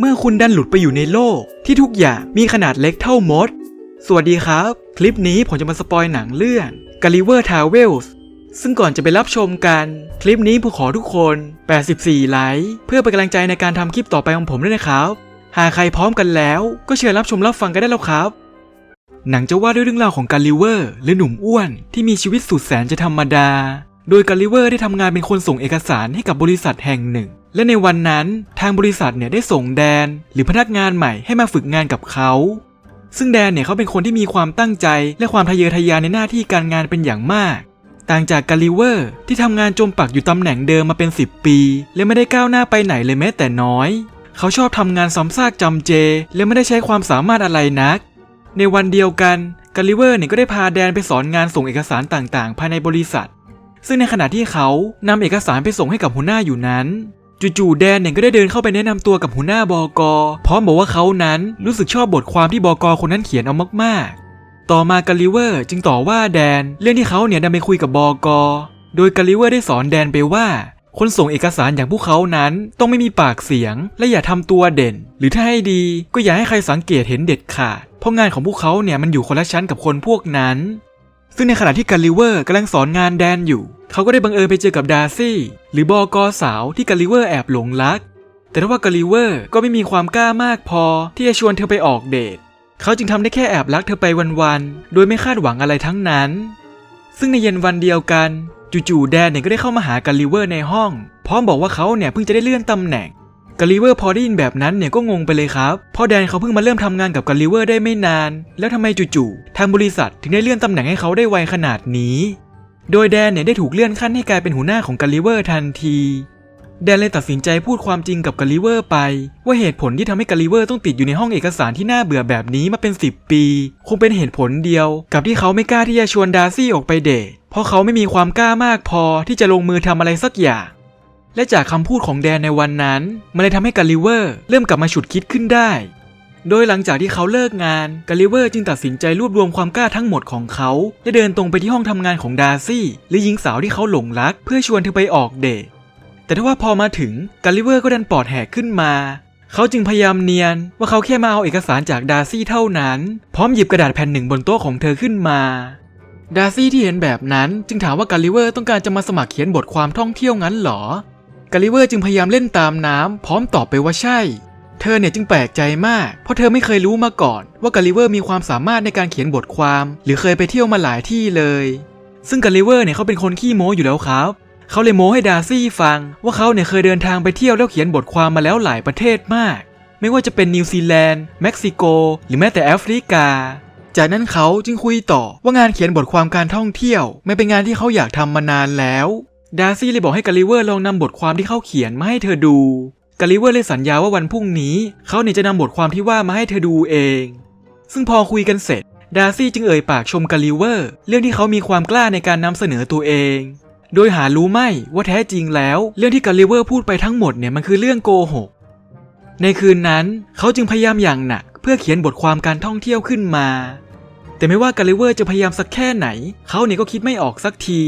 เมื่อคุณดันหลุดไปอยู่ในโลก ที่ทุกอย่างมีขนาดเล็กเท่ามด สวัสดีครับ คลิปนี้ผมจะมาสปอยหนังเรื่อง Gulliver Travels ซึ่งก่อนจะไปรับชมกัน คลิปนี้ผมขอทุกคน 84 ไลค์ เพื่อเป็นกำลังใจในการทำคลิปต่อไปของผมด้วยนะครับ หากใครพร้อมกันแล้ว ก็เชิญรับชมรับฟังกันได้แล้วครับ หนังจะว่าด้วยเรื่องราวของกาลิเวอร์ หรือหนุ่มอ้วน ที่มีชีวิตสุดแสนจะธรรมดา โดยกาลิเวอร์ได้ทำงานเป็นคนส่งเอกสารให้กับบริษัทแห่งหนึ่ง และในวันนั้นทางบริษัทเนี่ยได้ส่งแดน หรือพนักงานใหม่ให้มาฝึกงานกับเขา ซึ่งแดนเนี่ยเขาเป็นคนที่มีความตั้งใจ และความทะเยอทะยานในหน้าที่การงานเป็นอย่างมาก ต่างจากกาลิเวอร์ ที่ทำงานจมปักอยู่ตำแหน่งเดิมมาเป็น 10 ปี และไม่ได้ก้าวหน้าไปไหนเลยแม้แต่น้อย เขาชอบทำงานซ้ำซากจำเจ และไม่ได้ใช้ความสามารถอะไรนัก ในวันเดียวกันกาลิเวอร์เนี่ยก็ได้พาแดนไปสอนงานส่งเอกสารต่างๆ ภายในบริษัท ซึ่งในขณะที่เขานำเอกสารไปส่งให้กับหัวหน้าอยู่นั้น จู่ๆแดนเนี่ยก็ได้เดินเข้าไปแนะนำตัวกับหัวหน้าบอกอพร้อมบอกว่าเขานั้นรู้สึกชอบบทความที่บอกอคนนั้นเขียนเอามากๆ ต่อมากาลิเวอร์จึงต่อว่าแดนเรื่องที่เขาเนี่ยดันไปคุยกับบอกอโดยกาลิเวอร์ได้สอนแดนไปว่า คนส่งเอกสารอย่างพวกเขานั้นต้องไม่มีปากเสียง และอย่าทำตัวเด่น หรือถ้าให้ดีก็อย่าให้ใครสังเกตเห็นเด็ดขาดเพราะงานของพวกเขาเนี่ยมันอยู่คนละชั้นกับคนพวกนั้น ซึ่งในขณะที่กาลิเวอร์กำลังสอนงานแดนอยู่ เขาก็ได้บังเอิญไปเจอกับดาร์ซี่ หรือบอกอสาวที่กาลิเวอร์แอบหลงรัก แต่ว่ากาลิเวอร์ก็ไม่มีความกล้ามากพอที่จะชวนเธอไปออกเดท เขาจึงทำได้แค่แอบรักเธอไปวันๆ โดยไม่คาดหวังอะไรทั้งนั้น ซึ่งในเย็นวันเดียวกัน จู่ๆแดนเนี่ยก็ได้เข้ามาหากาลิเวอร์ในห้อง พร้อมบอกว่าเขาเนี่ยเพิ่งจะได้เลื่อนตำแหน่ง กาลิเวอร์พอได้ยินแบบนั้นเนี่ยก็งงไปเลยครับเพราะแดนเขาเพิ่งมาเริ่มทำงานกับกาลิเวอร์ได้ไม่นาน แล้วทำไมจู่ๆทางบริษัทถึงได้เลื่อนตำแหน่งให้เขาได้ไวขนาดนี้ โดยแดนเนี่ยได้ถูกเลื่อนขั้นให้กลายเป็นหัวหน้าของกาลิเวอร์ทันทีแดนเลยตัดสินใจพูดความจริงกับกาลิเวอร์ไป ว่าเหตุผลที่ทำให้กาลิเวอร์ต้องติดอยู่ในห้องเอกสารที่น่าเบื่อแบบนี้มาเป็น 10 ปี คงเป็นเหตุผลเดียว กับที่เขาไม่กล้าที่จะชวนดาร์ซี่ออกไปเดทเพราะเขาไม่มีความกล้ามากพอที่จะลงมือทำอะไรสักอย่าง และจากคำพูดของแดนในวันนั้น มันเลยทำให้กาลิเวอร์เริ่มกลับมาฉุดคิดขึ้นได้ โดยหลังจากที่เขาเลิกงาน กาลิเวอร์จึงตัดสินใจรวบรวมความกล้าทั้งหมดของเขา และเดินตรงไปที่ห้องทำงานของดาร์ซี่หรือหญิงสาวที่เขาหลงรัก เพื่อชวนเธอไปออกเดท แต่ถ้าว่าพอมาถึงกาลิเวอร์ก็ดันปอดแหกขึ้นมา เขาจึงพยายามเนียน ว่าเขาแค่มาเอาเอกสารจากดาร์ซี่เท่านั้น พร้อมหยิบกระดาษแผ่นหนึ่งบนโต๊ะของเธอขึ้นมาดาร์ซี่ที่เห็นแบบนั้นจึงถามว่ากาลิเวอร์ต้องการจะมาสมัครเขียนบทความท่องเที่ยวงั้นหรอ กาลิเวอร์จึงพยายามเล่นตามน้ำพร้อมตอบไปว่าใช่ เธอเนี่ยจึงแปลกใจมาก เพราะเธอไม่เคยรู้มาก่อน ว่ากาลิเวอร์มีความสามารถในการเขียนบทความ หรือเคยไปเที่ยวมาหลายที่เลย ซึ่งกาลิเวอร์เนี่ยเขาเป็นคนขี้โม้อยู่แล้วครับเขาเลยโม้ให้ดาร์ซี่ฟัง ว่าเขาเนี่ยเคยเดินทางไปเที่ยวแล้วเขียนบทความมาแล้วหลายประเทศมาก ไม่ว่าจะเป็นนิวซีแลนด์เม็กซิโก หรือแม้แต่แอฟริกา จากนั้นเขาจึงคุยต่อว่างานเขียนบทความการท่องเที่ยว ไม่เป็นงานที่เขาอยากทำมานานแล้ว ดาร์ซี่เลยบอกให้กาลิเวอร์ลองนำบทความที่เขาเขียนมาให้เธอดู กาลิเวอร์เลยสัญญาว่าวันพรุ่งนี้ เขาเนี่ยจะนำบทความที่ว่ามาให้เธอดูเอง ซึ่งพอคุยกันเสร็จ ดาร์ซี่จึงเอ่ยปากชมกาลิเวอร์ เรื่องที่เขามีความกล้าในการนำเสนอตัวเอง โดยหารู้ไม่ว่าแท้จริงแล้ว เรื่องที่กาลิเวอร์พูดไปทั้งหมดเนี่ยมันคือเรื่องโกหก ในคืนนั้นเขาจึงพยายามอย่างหนักเพื่อเขียนบทความการท่องเที่ยวขึ้นมา แต่ไม่ว่ากาลิเวอร์จะพยายามสักแค่ไหน เขาเนี่ยก็คิดไม่ออกสักที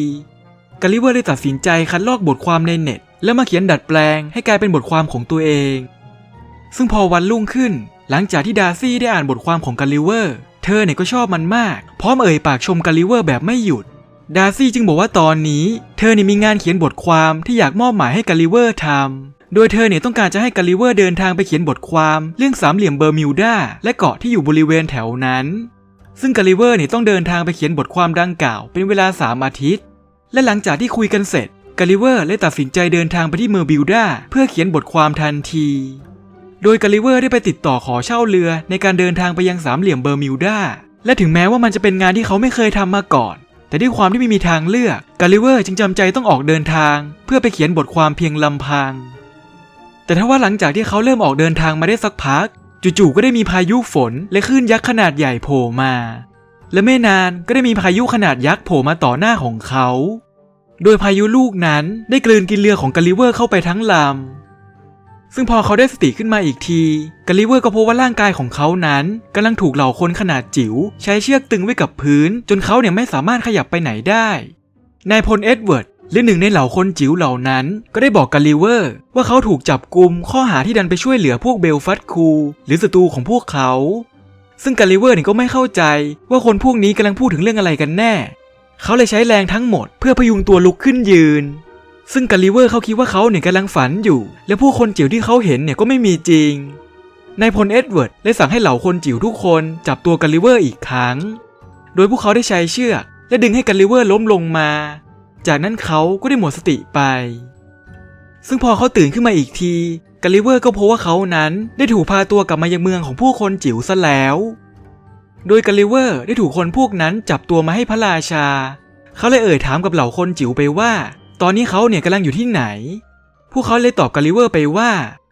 กาลิเวอร์เลยตัดสินใจคัดลอกบทความในเน็ต แล้วมาเขียนดัดแปลงให้กลายเป็นบทความของตัวเอง ซึ่งพอวันรุ่งขึ้น หลังจากที่ดาร์ซี่ได้อ่านบทความของกาลิเวอร์ เธอเนี่ยก็ชอบมันมาก พร้อมเอ่ยปากชมกาลิเวอร์แบบไม่หยุด ดาร์ซี่จึงบอกว่าตอนนี้ เธอเนี่ยมีงานเขียนบทความที่อยากมอบหมายให้กาลิเวอร์ทำโดยเธอเนี่ยต้องการจะให้กาลิเวอร์เดินทางไปเขียนบทความเรื่องสามเหลี่ยมเบอร์มิวดาและเกาะที่อยู่บริเวณแถวนั้นซึ่งกาลิเวอร์เนี่ยต้องเดินทางไปเขียนบทความดังกล่าวเป็นเวลา 3 อาทิตย์ และหลังจากที่คุยกันเสร็จกาลิเวอร์เลยตัดสินใจเดินทางไปที่เมอร์บิวดาเพื่อเขียนบทความทันที โดยกาลิเวอร์ได้ไปติดต่อขอเช่าเรือในการเดินทางไปยังสามเหลี่ยมเบอร์มิวดาและถึงแม้ว่ามันจะเป็นงานที่เขาไม่เคยทำมาก่อน แต่ด้วยความที่ไม่มีทางเลือกกาลิเวอร์จึงจำใจต้องออกเดินทาง เพื่อไปเขียนบทความเพียงลำพัง แต่ถ้าว่าหลังจากที่เขาเริ่มออกเดินทางมาได้สักพัก จู่ๆก็ได้มีพายุฝนและคลื่นยักษ์ขนาดใหญ่โผล่มา และไม่นานก็ได้มีพายุขนาดยักษ์โผล่มาต่อหน้าของเขา โดยพายุลูกนั้นได้กลืนกินเรือของกาลิเวอร์เข้าไปทั้งลำ ซึ่งพอเขาได้สติขึ้นมาอีกที กาลิเวอร์ก็พบว่าร่างกายของเขานั้นกำลังถูกเหล่าคนขนาดจิ๋วใช้เชือกตึงไว้กับพื้น จนเขาเนี่ยไม่สามารถขยับไปไหนได้ นายพลเอ็ดเวิร์ดและหนึ่งในเหล่าคนจิ๋วเหล่านั้น ก็ได้บอกกาลิเวอร์ ว่าเขาถูกจับกุมข้อหาที่ดันไปช่วยเหลือพวกเบลฟัตคู หรือศัตรูของพวกเขา ซึ่งกาลิเวอร์เนี่ยก็ไม่เข้าใจว่าคนพวกนี้กำลังพูดถึงเรื่องอะไรกันแน่ เขาเลยใช้แรงทั้งหมด เพื่อพยุงตัวลุกขึ้นยืน ซึ่งกาลิเวอร์เขาคิดว่าเขาเนี่ยกำลังฝันอยู่ และผู้คนจิ๋วที่เขาเห็นเนี่ยก็ไม่มีจริงนายพลเอ็ดเวิร์ดได้สั่งให้เหล่าคนจิ๋วทุกคนจับตัวกาลิเวอร์อีกครั้ง โดยพวกเขาได้ใช้เชือก และดึงให้กาลิเวอร์ล้มลงมา จากนั้นเขาก็ได้หมดสติไป ซึ่งพอเขาตื่นขึ้นมาอีกทีกาลิเวอร์ก็พบว่าเขานั้นได้ถูกพาตัวกลับมายังเมืองของผู้คนจิ๋วซะแล้ว โดยกาลิเวอร์ได้ถูกคนพวกนั้นจับตัวมาให้พระราชา เขาเลยเอ่ยถามกับเหล่าคนจิ๋วไปว่า ตอนนี้เขาเนี่ยกำลังอยู่ที่ไหน พวกเขาเลยตอบกาลิเวอร์ไปว่า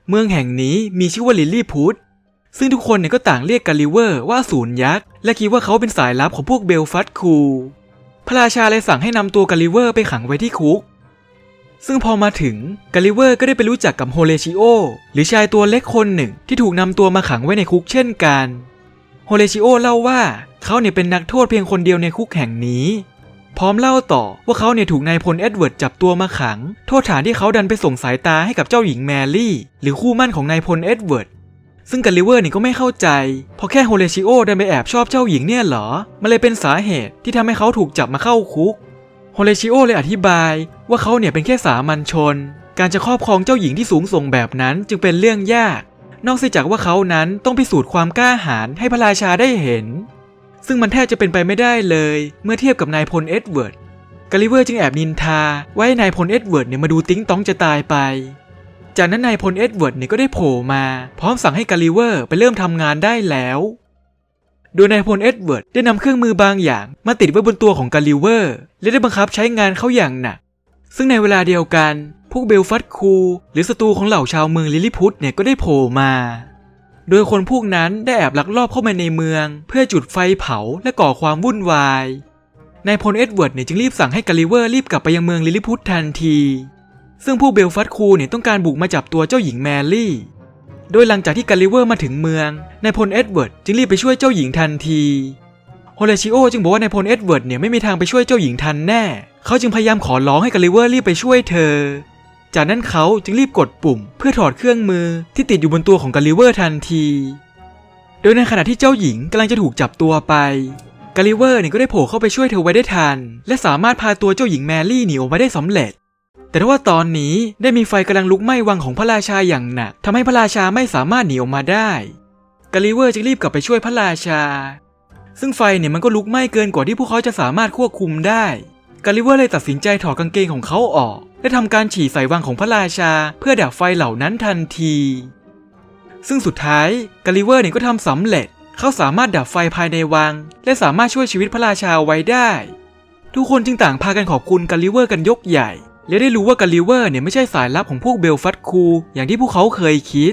เมืองแห่งนี้มีชื่อว่าลิลลี่พุทธซึ่งทุกคนเนี่ยก็ต่างเรียกกาลิเวอร์ว่าศูนย์ยักษ์และคิดว่าเขาเป็นสายลับของพวกเบลฟัตคูพระราชาเลยสั่งให้นำตัวกาลิเวอร์ไปขังไว้ที่คุก ซึ่งพอมาถึงกาลิเวอร์ก็ได้ไปรู้จักกับโฮเลชิโอหรือชายตัวเล็กคนหนึ่งที่ถูกนำตัวมาขังไว้ในคุกเช่นกัน โฮเลชิโอเล่าว่าเขาเนี่ยเป็นนักโทษเพียงคนเดียวในคุกแห่งนี้ พร้อมเล่าต่อว่าเขาเนี่ยถูกนายพลเอ็ดเวิร์ดจับตัวมาขัง โทษฐานที่เขาดันไปส่งสายตาให้กับเจ้าหญิงแมรี่ หรือคู่มั่นของนายพลเอ็ดเวิร์ดซึ่งกาลิเวอร์นี่ก็ไม่เข้าใจพราะแค่โฮเลชิโอดันไปแอบชอบเจ้าหญิงเนี่ยเหรอ มันเลยเป็นสาเหตุที่ทำให้เขาถูกจับมาเข้าคุก โฮเลชิโอเลยอธิบายว่าเขาเนี่ยเป็นแค่สามัญชน การจะครอบครองเจ้าหญิงที่สูงส่งแบบนั้นจึงเป็นเรื่องยาก นอกจากว่าเขานั้นต้องพิสูจน์ความกล้าหาญให้พระราชาได้เห็น ซึ่งมันแทบจะเป็นไปไม่ได้เลย เมื่อเทียบกับนายพลเอ็ดเวิร์ดกาลิเวอร์จึงแอบนินทาว่าให้นายพลเอ็ดเวิร์ดเนี่ยมาดูติ้งต้องจะตายไป จากนั้นนายพลเอ็ดเวิร์ดเนี่ยก็ได้โผล่มาพร้อมสั่งให้กาลิเวอร์ไปเริ่มทำงานได้แล้วโดยนายพลเอ็ดเวิร์ดได้นำเครื่องมือบางอย่าง มาติดไว้บนตัวของกาลิเวอร์ และได้บังคับใช้งานเขาอย่างหนัก ซึ่งในเวลาเดียวกัน วกเบลฟัตคู หรือศัตรูของเหล่าชาวเมืองลิลิพุทเนี่ยก็ได้โผล่มา โดยคนพวกนั้นได้แอบลักลอบเข้ามาในเมือง เพื่อจุดไฟเผาและก่อความวุ่นวายนายพลเอ็ดเวิร์ดเนี่ยจึงรีบสั่งให้กาลิเวอร์รีบกลับไปยังเมืองลิลิพุททันที ซึ่งผู้เบลฟัตคูเนี่ยต้องการบุกมาจับตัวเจ้าหญิงแมรี่ โดยหลังจากที่กาลิเวอร์มาถึงเมืองนายพลเอ็ดเวิร์ดจึงรีบไปช่วยเจ้าหญิงทันทีโฮเลชิโอจึงบอกว่านายพลเอ็ดเวิร์ดเนี่ยไม่มีทางไปช่วยเจ้าหญิงทันแน่ เขาจึงพยายามขอร้องให้กาลิเวอร์รีบไปช่วยเธอ จากนั้นเขาจึงรีบกดปุ่ม เพื่อถอดเครื่องมือที่ติดอยู่บนตัวของกาลิเวอร์ทันที โดยในขณะที่เจ้าหญิงกำลังจะถูกจับตัวไปกาลิเวอร์เนี่ยก็ได้โผล่เข้าไปช่วยเธอไว้ได้ทัน และสามารถพาตัวเจ้าหญิงแมรี่หนีออกมาได้สำเร็จ แต่ว่าตอนนี้ได้มีไฟกำลังลุกไหม้วังของพระราชาอย่างหนักทำให้พระราชาไม่สามารถหนีออกมาได้กาลิเวอร์จึงรีบกลับไปช่วยพระราชา ซึ่งไฟเนี่ยมันก็ลุกไหม้เกินกว่าที่พวกเขาจะสามารถควบคุมได้กาลิเวอร์เลยตัดสินใจถอดกางเกงของเขาออก และทำการฉี่ใส่วังของพระราชา เพื่อดับไฟเหล่านั้นทันที ซึ่งสุดท้ายกาลิเวอร์เนี่ยก็ทำสำเร็จ เขาสามารถดับไฟภายในวัง และสามารถช่วยชีวิตพระราชาไว้ได้ ทุกคนจึงต่างพากันขอบคุณกาลิเวอร์กันยกใหญ่ และได้รู้ว่ากาลิเวอร์เนี่ยไม่ใช่สายลับของพวกเบลฟัตคูลอย่างที่พวกเขาเคยคิด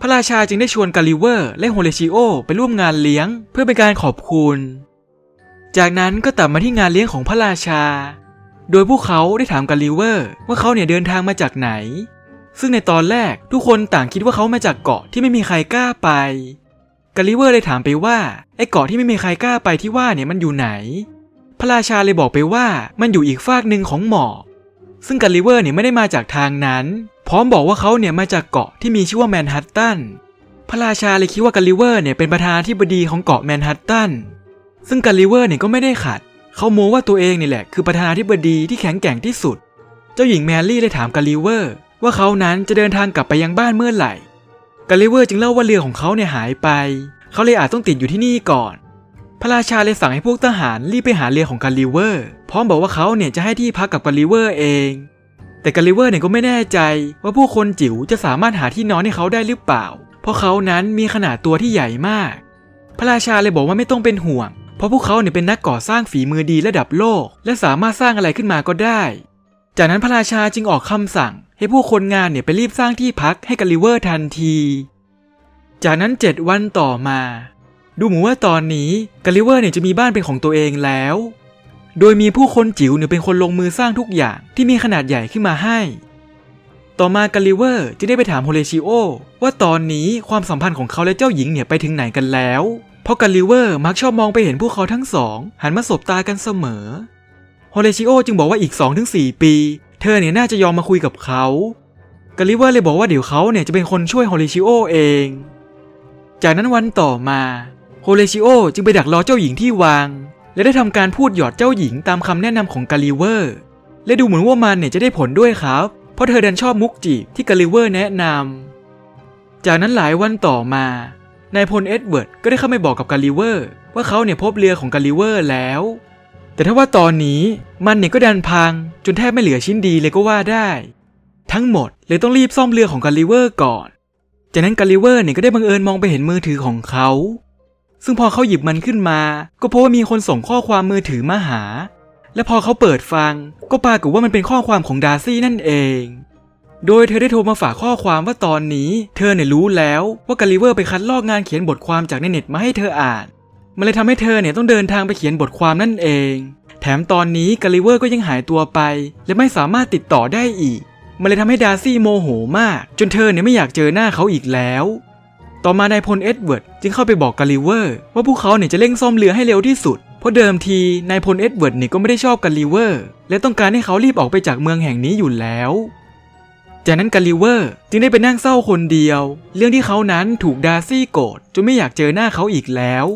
พระราชาจึงได้ชวนกาลิเวอร์ และโฮเลชิโอไปร่วมงานเลี้ยงเพื่อเป็นการขอบคุณ จากนั้นก็ตัดมาที่งานเลี้ยงของพระราชา โดยพวกเขาได้ถามกาลิเวอร์ว่าเขาเนี่ยเดินทางมาจากไหน ซึ่งในตอนแรกทุกคนต่างคิดว่าเขามาจากเกาะที่ไม่มีใครกล้าไปกาลิเวอร์เลยถามไปว่าไอ้เกาะที่ไม่มีใครกล้าไปที่ว่าเนี่ยมันอยู่ไหน พระราชาเลยบอกไปว่ามันอยู่อีกฟากหนึ่งของหมอกซึ่งกาลิเวอร์เนี่ยไม่ได้มาจากทางนั้น พร้อมบอกว่าเขาเนี่ยมาจากเกาะที่มีชื่อว่าแมนฮัตตันพระราชาเลยคิดว่ากาลิเวอร์เนี่ยเป็นประธานาธิบดีของเกาะแมนฮัตตันซึ่งกาลิเวอร์เนี่ยก็ไม่ได้ขัด เขาโม้ว่าตัวเองนี่แหละคือประธานาธิบดีที่แข็งแกร่งที่สุด เจ้าหญิงแมรี่เลยถามกาลิเวอร์ ว่าเขานั้นจะเดินทางกลับไปยังบ้านเมื่อไหร่ กาลิเวอร์จึงเล่าว่าเรือของเขาเนี่ยหายไป เขาเลยอาจต้องติดอยู่ที่นี่ก่อน พระราชาเลยสั่งให้พวกทหารรีบไปหาเรือของกาลิเวอร์ พร้อมบอกว่าเขาเนี่ยจะให้ที่พักกับกาลิเวอร์เอง แต่กาลิเวอร์เนี่ยก็ไม่แน่ใจ ว่าผู้คนจิ๋วจะสามารถหาที่นอนให้เขาได้หรือเปล่า เพราะเขานั้นมีขนาดตัวที่ใหญ่มาก พระราชาเลยบอกว่าไม่ต้องเป็นห่วง เพราะพวกเขาเนี่ยเป็นนักก่อสร้างฝีมือดีระดับโลก และสามารถสร้างอะไรขึ้นมาก็ได้ จากนั้นพระราชาจึงออกคำสั่ง ให้ผู้คนงานเนี่ยไปรีบสร้างที่พักให้กาลิเวอร์ทันที จากนั้น 7 วันต่อมา ดูเหมือนว่าตอนนี้กาลิเวอร์เนี่ยจะมีบ้านเป็นของตัวเองแล้ว โดยมีผู้คนจิ๋วเนี่ยเป็นคนลงมือสร้างทุกอย่างที่มีขนาดใหญ่ขึ้นมาให้ ต่อมากาลิเวอร์จึงได้ไปถามโฮเลชิโอว่าตอนนี้ความสัมพันธ์ของเขาและเจ้าหญิงเนี่ยไปถึงไหนกันแล้ว เพราะกาลิเวอร์มักชอบมองไปเห็นพวกเขาทั้งสอง หันมาสบตากันเสมอฮอเลชิโอจึงบอกว่าอีก 2-4 ปี เธอเนี่ยน่าจะยอมมาคุยกับเขากาลิเวอร์เลยบอกว่าเดี๋ยวเขาเนี่ยจะเป็นคนช่วยฮอเลชิโอเอง จากนั้นวันต่อมาโฮเลชิโอจึงไปดักรอเจ้าหญิงที่วางและได้ทำการพูดหยอดเจ้าหญิงตามคำแนะนำของกาลิเวอร์ และดูเหมือนว่ามันเนี่ยจะได้ผลด้วยครับ เพราะเธอดันชอบมุกจีบที่กาลิเวอร์แนะนำจากนั้นหลายวันต่อมา นายพลเอ็ดเวิร์ดก็ได้เข้าไปบอกกับกาลิเวอร์ว่าเขาเนี่ยพบเรือของกาลิเวอร์แล้ว แต่ถ้าว่าตอนนี้มันเนี่ยก็ดันพัง จนแทบไม่เหลือชิ้นดีเลยก็ว่าได้ ทั้งหมดเลยต้องรีบซ่อมเรือของกาลิเวอร์ก่อน จากนั้นกาลิเวอร์เนี่ยก็ได้บังเอิญมองไปเห็นมือถือของเขา ซึ่งพอเขาหยิบมันขึ้นมา ก็พบว่ามีคนส่งข้อความมือถือมาหา และพอเขาเปิดฟัง ก็ปรากฏว่ามันเป็นข้อความของดาร์ซี่นั่นเอง โดยเธอได้โทรมาฝากข้อความว่าตอนนี้เธอเนี่ยรู้แล้วว่ากาลิเวอร์ไปคัดลอกงานเขียนบทความจากในเน็ตมาให้เธออ่าน มันเลยทำให้เธอเนี่ยต้องเดินทางไปเขียนบทความนั่นเอง แถมตอนนี้กาลิเวอร์ก็ยังหายตัวไป และไม่สามารถติดต่อได้อีก มันเลยทำให้ดาร์ซี่โมโหมาก จนเธอเนี่ยไม่อยากเจอหน้าเขาอีกแล้ว ต่อมานายพลเอ็ดเวิร์ดจึงเข้าไปบอกกาลิเวอร์ว่าพวกเขาเนี่ยจะเร่งซ่อมเรือให้เร็วที่สุด เพราะเดิมทีนายพลเอ็ดเวิร์ดเนี่ยก็ไม่ได้ชอบกาลิเวอร์ และต้องการให้เขารีบออกไปจากเมืองแห่งนี้อยู่แล้ว จากนั้นกาลิเวอร์จึงได้ไปนั่งเศร้าคนเดียว เรื่องที่เขานั้นถูกดาร์ซี่โกรธจนไม่อยากเจอหน้าเขาอีกแล้ว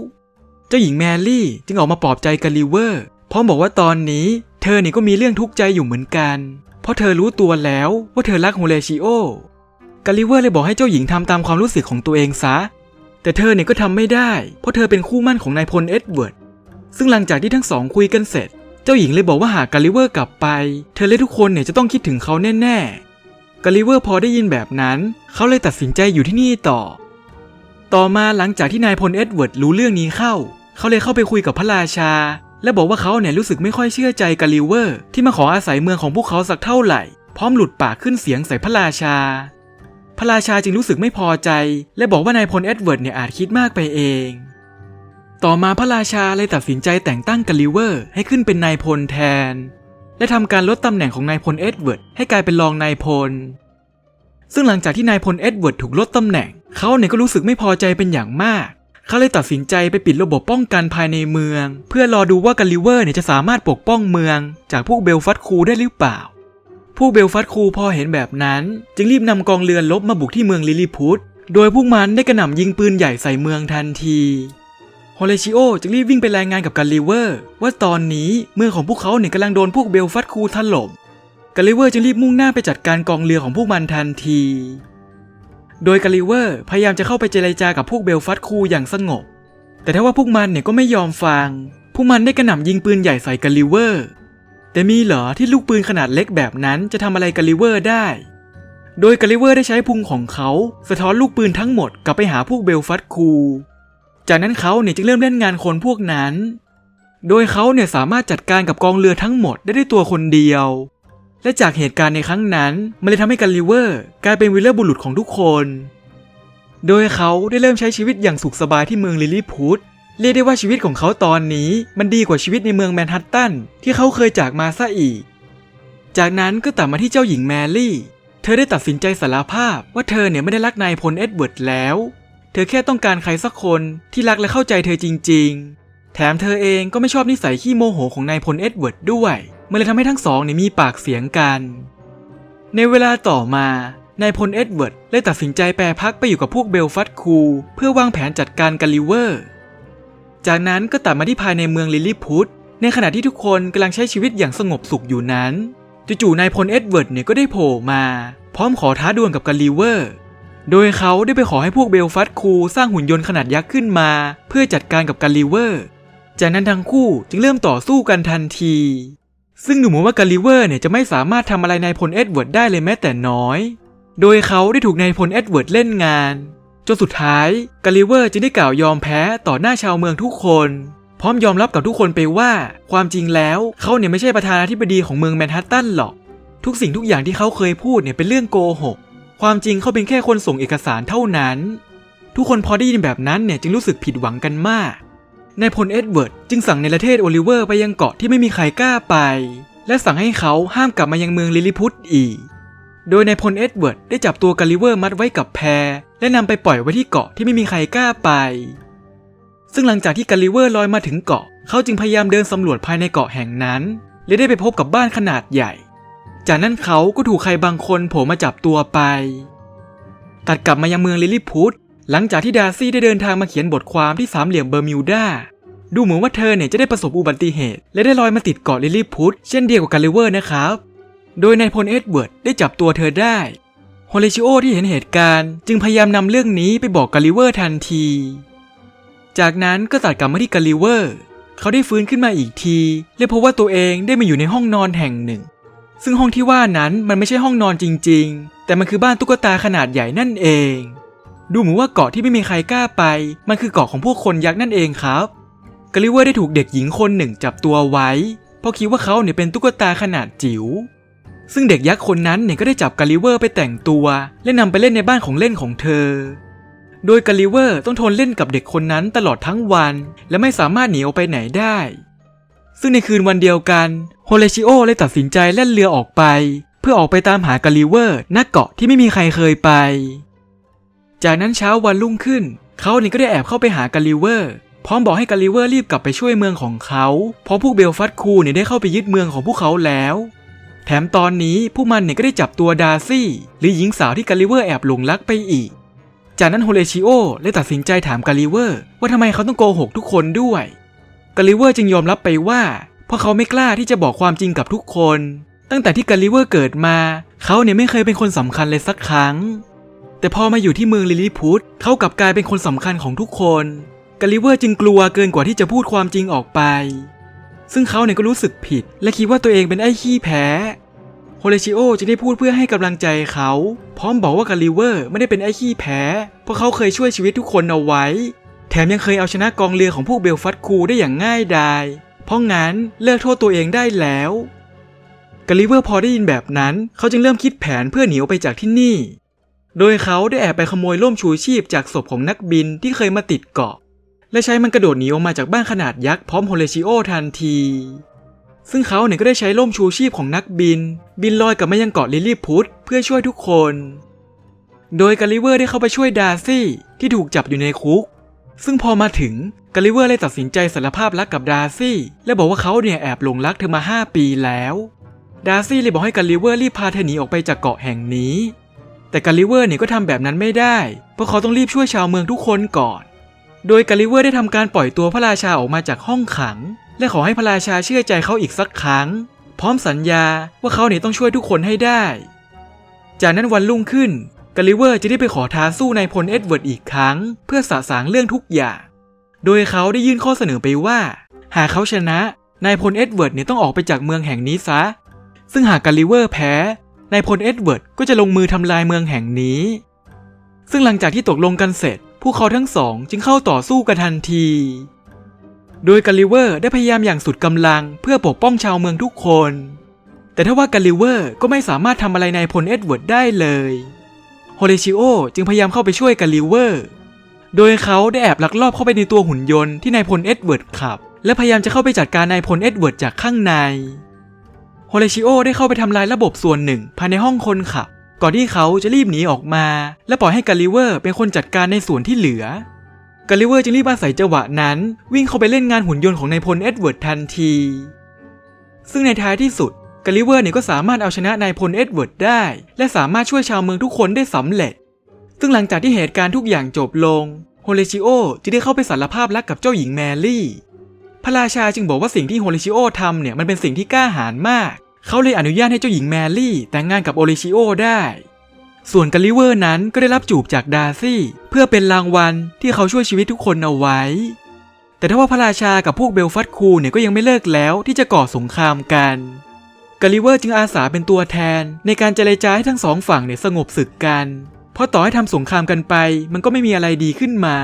เจ้าหญิงแมรี่จึงออกมาปลอบใจกาลิเวอร์พร้อมบอกว่าตอนนี้ เธอเนี่ยก็มีเรื่องทุกข์ใจอยู่เหมือนกัน เพราะเธอรู้ตัวแล้วว่าเธอรักโฮเลชิโอกาลิเวอร์เลยบอกให้เจ้าหญิงทำตามความรู้สึกของตัวเองซะ แต่เธอเนี่ยก็ทำไม่ได้ เพราะเธอเป็นคู่มั่นของนายพลเอ็ดเวิร์ด ซึ่งหลังจากที่ทั้งสองคุยกันเสร็จ เจ้าหญิงเลยบอกว่าหากกาลิเวอร์กลับไป เธอและทุกคนเนี่ยจะต้องคิดถึงเขาแน่ๆ กาลิเวอร์พอได้ยินแบบนั้น เขาเลยตัดสินใจอยู่ที่นี่ต่อ ต่อมาหลังจากที่นายพลเอ็ดเวิร์ดรู้เรื่องนี้เข้า เขาเลยเข้าไปคุยกับพระราชา และบอกว่าเขาเนี่ยรู้สึกไม่ค่อยเชื่อใจกาลิเวอร์ ที่มาขออาศัยเมืองของพวกเขาสักเท่าไหร่ พร้อมหลุดปากขึ้นเสียงใส่พระราชา พระราชาจึงรู้สึกไม่พอใจ และบอกว่านายพลเอ็ดเวิร์ดเนี่ยอาจคิดมากไปเอง ต่อมาพระราชาเลยตัดสินใจแต่งตั้งกาลิเวอร์ ให้ขึ้นเป็นนายพลแทน และทำการลดตำแหน่งของนายพลเอ็ดเวิร์ดให้กลายเป็นรองนายพล ซึ่งหลังจากที่นายพลเอ็ดเวิร์ดถูกลดตำแหน่ง เขาเนี่ยก็รู้สึกไม่พอใจเป็นอย่างมาก เขาเลยตัดสินใจไปปิดระบบป้องกันภายในเมือง เพื่อรอดูว่ากาลิเวอร์เนี่ยจะสามารถปกป้องเมือง จากพวกเบลฟัตคูได้หรือเปล่า พวกเบลฟัตคูพอเห็นแบบนั้น จึงรีบนำกองเรือลบมาบุกที่เมืองลิลิพุทโดยพวกมันได้กระหน่ำยิงปืนใหญ่ใส่เมืองทันที ฮอเลชิโอจึงรีบวิ่งไปรายงานกับกาลิเวอร์ ว่าตอนนี้เมืองของพวกเขาเนี่ยกำลังโดนพวกเบลฟัตคูถล่มกาลิเวอร์จึงรีบมุ่งหน้าไปจัดการกองเรือของพวกมันทันที โดยกาลิเวอร์พยายามจะเข้าไปเจรจากับพวกเบลฟัตคูอย่างสงบ แต่ถ้าว่าพวกมันเนี่ยก็ไม่ยอมฟัง พวกมันได้กระหน่ำยิงปืนใหญ่ใส่กาลิเวอร์ แต่มีเหรอที่ลูกปืนขนาดเล็กแบบนั้นจะทำอะไรกาลิเวอร์ได้ โดยกาลิเวอร์ได้ใช้พุงของเขา สะท้อนลูกปืนทั้งหมดกลับไปหาพวกเบลฟัตคู จากนั้นเขาเนี่ยจึงเริ่มเล่นงานคนพวกนั้น โดยเขาเนี่ยสามารถจัดการกับกองเรือทั้งหมดได้ด้วยตัวคนเดียว และจากเหตุการณ์ในครั้งนั้น มันเลยทำให้กาลิเวอร์กลายเป็นวีรบุรุษของทุกคน โดยเขาได้เริ่มใช้ชีวิตอย่างสุขสบายที่เมืองลิลิพุทเรียกได้ว่าชีวิตของเขาตอนนี้มันดีกว่าชีวิตในเมืองแมนฮัตตันที่เขาเคยจากมาซะอีก จากนั้นก็ตัดมาที่เจ้าหญิงแมรี่ เธอได้ตัดสินใจสารภาพว่าเธอเนี่ยไม่ได้รักนายพลเอ็ดเวิร์ดแล้ว เธอแค่ต้องการใครสักคนที่รักและเข้าใจเธอจริง ๆ แถมเธอเองก็ไม่ชอบนิสัยขี้โมโหของนายพลเอ็ดเวิร์ดด้วยมันเลยทำให้ทั้งสองเนี่ยมีปากเสียงกัน ในเวลาต่อมานายพลเอ็ดเวิร์ดเลยตัดสินใจแปรพักไปอยู่กับพวกเบลฟัตคู เพื่อวางแผนจัดการกาลิเวอร์ จากนั้นก็ตัดมาที่ภายในเมืองลิลลิพุทในขณะที่ทุกคนกำลังใช้ชีวิตอย่างสงบสุขอยู่นั้นจู่ๆนายพลเอ็ดเวิร์ดเนี่ยก็ได้โผล่มา พร้อมขอท้าดวลกับกาลิเวอร์ โดยเขาได้ไปขอให้พวกเบลฟัตคูสร้างหุ่นยนต์ขนาดยักษ์ขึ้นมา เพื่อจัดการกับกาลิเวอร์ จากนั้นทั้งคู่จึงเริ่มต่อสู้กันทันที ซึ่งดูเหมือนว่ากาลิเวอร์เนี่ยจะไม่สามารถทำอะไรนายพลเอ็ดเวิร์ดได้เลยแม้แต่น้อย โดยเขาได้ถูกนายพลเอ็ดเวิร์ดเล่นงานจนสุดท้ายกาลิเวอร์จึงได้กล่าวยอมแพ้ต่อหน้าชาวเมืองทุกคน พร้อมยอมรับกับทุกคนไปว่า ความจริงแล้วเขาเนี่ยไม่ใช่ประธานาธิบดีของเมืองแมนฮัตตันหรอก ทุกสิ่งทุกอย่างที่เขาเคยพูดเนี่ยเป็นเรื่องโกหก ความจริงเขาเป็นแค่คนส่งเอกสารเท่านั้น ทุกคนพอได้ยินแบบนั้นเนี่ยจึงรู้สึกผิดหวังกันมากนายพลเอ็ดเวิร์ดจึงสั่งในประเทศโอลิเวอร์ไปยังเกาะที่ไม่มีใครกล้าไป และสั่งให้เขาห้ามกลับมายังเมืองลิลิพุทอีก โดยนายพลเอ็ดเวิร์ดได้จับตัวกาลิเวอร์มัดไว้กับแพและนำไปปล่อยไว้ที่เกาะที่ไม่มีใครกล้าไป ซึ่งหลังจากที่กาลิเวอร์ลอยมาถึงเกาะ เขาจึงพยายามเดินสำรวจภายในเกาะแห่งนั้น และได้ไปพบกับบ้านขนาดใหญ่ จากนั้นเขาก็ถูกใครบางคนโผล่มาจับตัวไป ตัดกลับมายังเมืองลิลลี่พุทหลังจากที่ดาร์ซี่ได้เดินทางมาเขียนบทความที่สามเหลี่ยมเบอร์มิวดาดูเหมือนว่าเธอเนี่ยจะได้ประสบอุบัติเหตุ และได้ลอยมาติดเกาะลิลลี่พุทเช่นเดียวกับกาลิเวอร์นะครับ โดยนายพลเอ็ดเวิร์ดได้จับตัวเธอได้โฮเลชิโอที่เห็นเหตุการณ์ จึงพยายามนำเรื่องนี้ไปบอกกาลิเวอร์ทันที จากนั้นก็ตัดกลับมาที่กาลิเวอร์ เขาได้ฟื้นขึ้นมาอีกทีและพบว่าตัวเองได้มาอยู่ในห้องนอนแห่งหนึ่ง ซึ่งห้องที่ว่านั้นมันไม่ใช่ห้องนอนจริง ๆ แต่มันคือบ้านตุ๊กตาขนาดใหญ่นั่นเอง ดูเหมือนว่าเกาะที่ไม่มีใครกล้าไป มันคือเกาะของพวกคนยักษ์นั่นเองครับกาลิเวอร์ได้ถูกเด็กหญิงคนหนึ่งจับตัวไว้ เพราะคิดว่าเขาเนี่ยเป็นตุ๊กตาขนาดจิ๋ว ซึ่งเด็กยักษ์คนนั้นเนี่ยก็ได้จับกาลิเวอร์ไปแต่งตัว และนำไปเล่นในบ้านของเล่นของเธอ โดยกาลิเวอร์ต้องทนเล่นกับเด็กคนนั้นตลอดทั้งวัน และไม่สามารถหนีออกไปไหนได้ ซึ่งในคืนวันเดียวกันโฮเลชิโอเลยตัดสินใจแล่นเรือออกไป เพื่อออกไปตามหากาลิเวอร์ณเกาะที่ไม่มีใครเคยไป จากนั้นเช้าวันรุ่งขึ้น เขาเนี่ก็ได้แอบเข้าไปหากาลิเวอร์พร้อมบอกให้กาลิเวอร์รีบกลับไปช่วยเมืองของเขา เพราะพวกเบลฟัตคูเนี่ยได้เข้าไปยึดเมืองของพวกเขาแล้ว แถมตอนนี้พวกมันเนี่ยก็ได้จับตัวดาร์ซี่ หรือหญิงสาวที่กาลิเวอร์แอบหลงรักไปอีก จากนั้นโฮเลชิโอเลยตัดสินใจถามกาลิเวอร์ ว่าทำไมเขาต้องโกหกทุกคนด้วย กาลิเวอร์จึงยอมรับไปว่าเพราะเขาไม่กล้าที่จะบอกความจริงกับทุกคน ตั้งแต่ที่กาลิเวอร์เกิดมา เขาเนี่ยไม่เคยเป็นคนสำคัญเลยสักครั้ง แต่พอมาอยู่ที่เมืองลิลิพุทเขากลับกลายเป็นคนสำคัญของทุกคนกาลิเวอร์จึงกลัวเกินกว่าที่จะพูดความจริงออกไป ซึ่งเขาเนี่ยก็รู้สึกผิด และคิดว่าตัวเองเป็นไอ้ขี้แพ้โฮเลชิโอจึงได้พูดเพื่อให้กำลังใจเขา พร้อมบอกว่ากาลิเวอร์ไม่ได้เป็นไอ้ขี้แพ้ เพราะเขาเคยช่วยชีวิตทุกคนเอาไว้ แถมยังเคยเอาชนะกองเรือของพวกเบลฟัตคูได้อย่างง่ายดาย เพราะงั้นเลิกโทษตัวเองได้แล้วกาลิเวอร์พอได้ยินแบบนั้น เขาจึงเริ่มคิดแผนเพื่อหนีออกไปจากที่นี่ โดยเขาได้แอบไปขโมยร่มชูชีพจากศพของนักบินที่เคยมาติดเกาะ และใช้มันกระโดดหนีออกมาจากบ้านขนาดยักษ์พร้อมโฮเลชิโอทันที ซึ่งเขาเนี่ยก็ได้ใช้ร่มชูชีพของนักบิน บินลอยกลับมายังเกาะลิลี่พุทเพื่อช่วยทุกคน โดยกาลิเวอร์ได้เข้าไปช่วยดาร์ซี่ที่ถูกจับอยู่ในคุก ซึ่งพอมาถึงกาลิเวอร์เลยตัดสินใจสารภาพรักกับดาร์ซี่ และบอกว่าเขาเนี่ยแอบหลงรักเธอมา 5 ปีแล้ว ดาร์ซี่เลยบอกให้กาลิเวอร์รีบพาเธอหนีออกไปจากเกาะแห่งนี้ แต่กาลิเวอร์เนี่ยก็ทำแบบนั้นไม่ได้ เพราะเขาต้องรีบช่วยชาวเมืองทุกคนก่อน โดยกาลิเวอร์ได้ทำการปล่อยตัวพระราชาออกมาจากห้องขัง และขอให้พระราชาเชื่อใจเขาอีกสักครั้ง พร้อมสัญญาว่าเขาเนี่ยต้องช่วยทุกคนให้ได้ จากนั้นวันรุ่งขึ้น กาลิเวอร์จะได้ไปขอท้าสู้นายพลเอ็ดเวิร์ดอีกครั้ง เพื่อสะสางเรื่องทุกอย่าง โดยเขาได้ยื่นข้อเสนอไปว่า หากเขาชนะ นายพลเอ็ดเวิร์ดเนี่ยต้องออกไปจากเมืองแห่งนี้ซะ ซึ่งหากกาลิเวอร์แพ้ นายพลเอ็ดเวิร์ดก็จะลงมือทำลายเมืองแห่งนี้ ซึ่งหลังจากที่ตกลงกันเสร็จ พวกเขาทั้งสองจึงเข้าต่อสู้กันทันที โดยกาลิเวอร์ได้พยายามอย่างสุดกำลังเพื่อปกป้องชาวเมืองทุกคน แต่ถ้าว่ากาลิเวอร์ก็ไม่สามารถทำอะไรนายพลเอ็ดเวิร์ดได้เลย โฮเลชิโอจึงพยายามเข้าไปช่วยกาลิเวอร์ โดยเขาได้แอบลักลอบเข้าไปในตัวหุ่นยนต์ที่นายพลเอ็ดเวิร์ดขับ และพยายามจะเข้าไปจัดการนายพลเอ็ดเวิร์ดจากข้างใน โฮเลชิโอได้เข้าไปทำลายระบบส่วนหนึ่งภายในห้องคนขับ ก่อนที่เขาจะรีบหนีออกมา และปล่อยให้กาลิเวอร์เป็นคนจัดการในส่วนที่เหลือกาลิเวอร์จึงรีบอาศัยจังหวะนั้น วิ่งเข้าไปเล่นงานหุ่นยนต์ของนายพลเอ็ดเวิร์ดทันที ซึ่งในท้ายที่สุด กาลิเวอร์เนี่ยก็สามารถเอาชนะนายพลเอ็ดเวิร์ดได้ และสามารถช่วยชาวเมืองทุกคนได้สำเร็จ ซึ่งหลังจากที่เหตุการณ์ทุกอย่างจบลงโฮเลชิโอจึงได้เข้าไปสารภาพรักกับเจ้าหญิงแมรี่ พระราชาจึงบอกว่าสิ่งที่โฮเลชิโอทำเนี่ยมันเป็นสิ่งที่กล้าหาญมาก เขาเลยอนุญาตให้เจ้าหญิงแมรี่แต่งงานกับโอเลชิโอได้ ส่วนกาลิเวอร์นั้นก็ได้รับจูบจากดาร์ซี่ เพื่อเป็นรางวัลที่เขาช่วยชีวิตทุกคนเอาไว้ แต่ถ้าว่าพระราชากับพวกเบลฟัตคูเนี่ยก็ยังไม่เลิกแล้วที่จะก่อสงครามกัน กาลิเวอร์จึงอาสาเป็นตัวแทน ในการเจรจาให้ทั้งสองฝั่งเนี่ยสงบศึกกัน เพราะต่อให้ทำสงครามกันไป มันก็ไม่มีอะไรดีขึ้นมา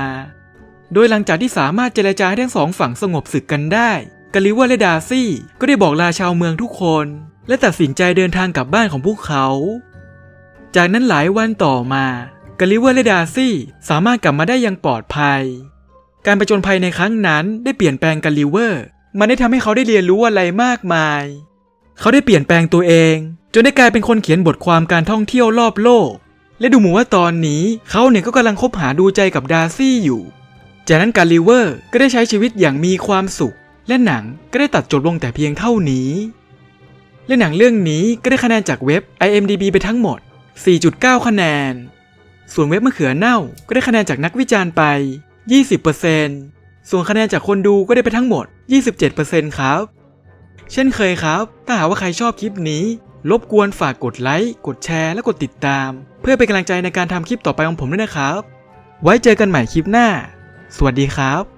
โดยหลังจากที่สามารถเจรจาให้ทั้งสองฝั่งสงบศึกกันได้กาลิเวอร์และดาซี่ก็ได้บอกลาชาวเมืองทุกคน และตัดสินใจเดินทางกลับบ้านของพวกเขา จากนั้นหลายวันต่อมากาลิเวอร์และดาซี่สามารถกลับมาได้อย่างปลอดภัย การประจนภัยในครั้งนั้นได้เปลี่ยนแปลงกาลิเวอร์ มันได้ทำให้เขาได้เรียนรู้อะไรมากมาย เขาได้เปลี่ยนแปลงตัวเอง จนได้กลายเป็นคนเขียนบทความการท่องเที่ยวรอบโลก และดูเหมือนว่าตอนนี้เขาเนี่ยก็กำลังคบหาดูใจกับดาร์ซี่อยู่ จากนั้นกาลิเวอร์ก็ได้ใช้ชีวิตอย่างมีความสุข และหนังก็ได้ตัดจบลงแต่เพียงเท่านี้ และหนังเรื่องนี้ก็ได้คะแนนจากเว็บ IMDB ไปทั้งหมด 4.9 คะแนน ส่วนเว็บมะเขือเน่าก็ได้คะแนนจากนักวิจารณ์ไป 20%ส่วนคะแนนจากคนดูก็ได้ไปทั้งหมด 27%ครับ เช่นเคยครับ ถ้าหากว่าใครชอบคลิปนี้รบกวนฝากกดไลค์ กดแชร์ และกดติดตาม เพื่อเป็นกำลังใจในการทำคลิปต่อไปของผมด้วยนะครับ ไว้เจอกันใหม่คลิปหน้า สวัสดีครับ